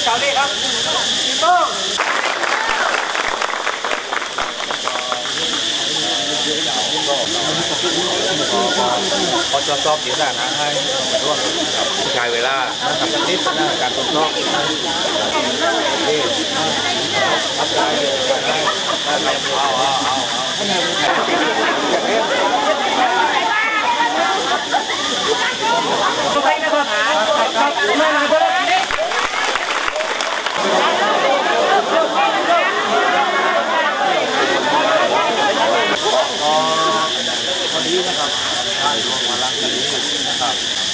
คุณครูวิชาเลยครับพี่ต้องพอจะสอ Yeah.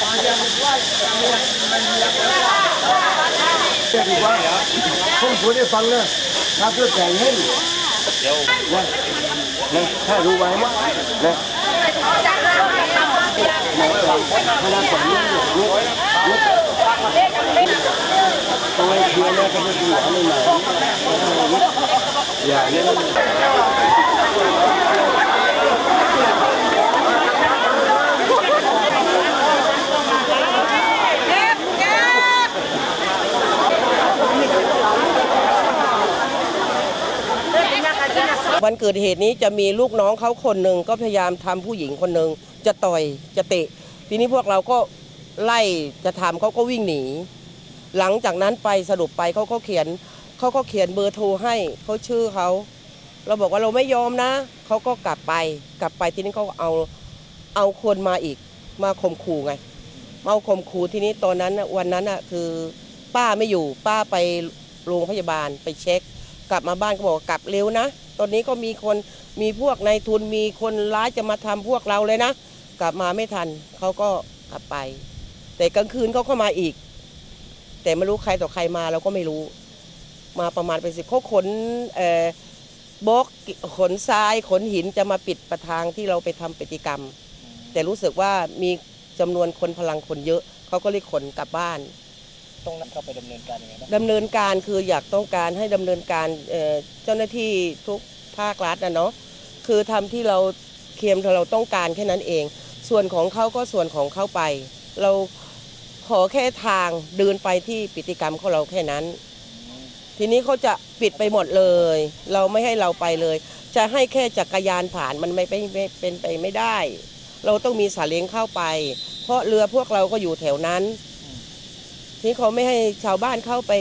นะครับผมพูดให้ฟังนะถ้าเพื่อแก่งเห็นเดี๋ยวนะนะถ้ารู้ไว้นะนะขนาดแบบนี้เยยกยกเอาไว้เคลียร์แล้วก็ไม่ดีหนเลยนะอย่าเนี่ย วันเกิดเหตุนี้จะมีลูกน้องเขาคนหนึ่งก็พยายามทำผู้หญิงคนหนึ่งจะต่อยจะเตะ ทีนี้พวกเราก็ไล่จะทำเขาก็วิ่งหนี หลังจากนั้นไปสรุปไปเขาก็เขียนเขาก็เขียนเบอร์โทรให้เขาชื่อเขาเราบอกว่าเราไม่ยอมนะเขาก็กลับไปกลับไปทีนี้เขาเอาเอาคนมาอีกมาข่มขู่ไงมาเอาข่มขู่ทีนี้ตอนนั้นวันนั้นอะคือป้าไม่อยู่ป้าไปโรงพยาบาลไปเช็ค กลับมาบ้านก็บอกกลับเร็วนะ ตอนนี้ก็มีคนมีพวกในทุนมีคนร้ายจะมาทำพวกเราเลยนะ กลับมาไม่ทันเขาก็กลับไป แต่กลางคืนเขาก็มาอีก แต่ไม่รู้ใครต่อใครมาเราก็ไม่รู้ มาประมาณเป็นสิบเขาขนเอ่อบล็อกขนทรายขนหินจะมาปิดประทางที่เราไปทำปฏิกรรม แต่รู้สึกว่ามีจำนวนคนพลังคนเยอะเขาก็เลยขนกลับบ้าน ตรงเข้าไปดำเนินการยังไงบ้างดำเนินการคืออยากต้องการให้ดำเนินการเอ่อเจ้าหน้าที่ทุกภาครัฐนะเนาะคือทำที่เราเคียมที่เราต้องการแค่นั้นเอง ส่วนของเขาก็ส่วนของเขาไป เราขอแค่ทางเดินไปที่ปิติกรรมของเราแค่นั้น ทีนี้เขาจะปิดไปหมดเลย เราไม่ให้เราไปเลย จะให้แค่จักรยานผ่านมันไม่ไม่ไม่เป็นไปไม่ได้ เราต้องมีสาเล้งเข้าไป เพราะเรือพวกเราก็อยู่แถวนั้น ที่เขาไม่ให้ชาวบ้านเข้าไป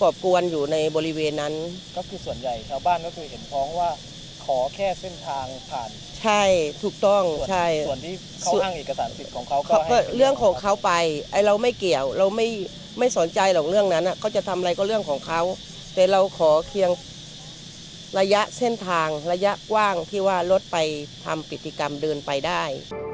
กอบกวนอยู่ในบริเวณนั้น ก็คือส่วนใหญ่ชาวบ้านก็คือเห็นพ้องว่าขอแค่เส้นทางผ่าน ใช่ถูกต้องส่วนใช่ ส่วนที่เขาส่วนอ้างเอกสารสิทธิ์ของเขาก็เขาก็ให้เรื่องของเขาไป ไอเราไม่เกี่ยว เราไม่ไม่สนใจหรอกเรื่องนั้นอะเขาจะทำอะไรก็เรื่องของเขา แต่เราขอเคียงระยะเส้นทางระยะกว้างที่ว่ารถไปทำกิจกรรมเดินไปได้อ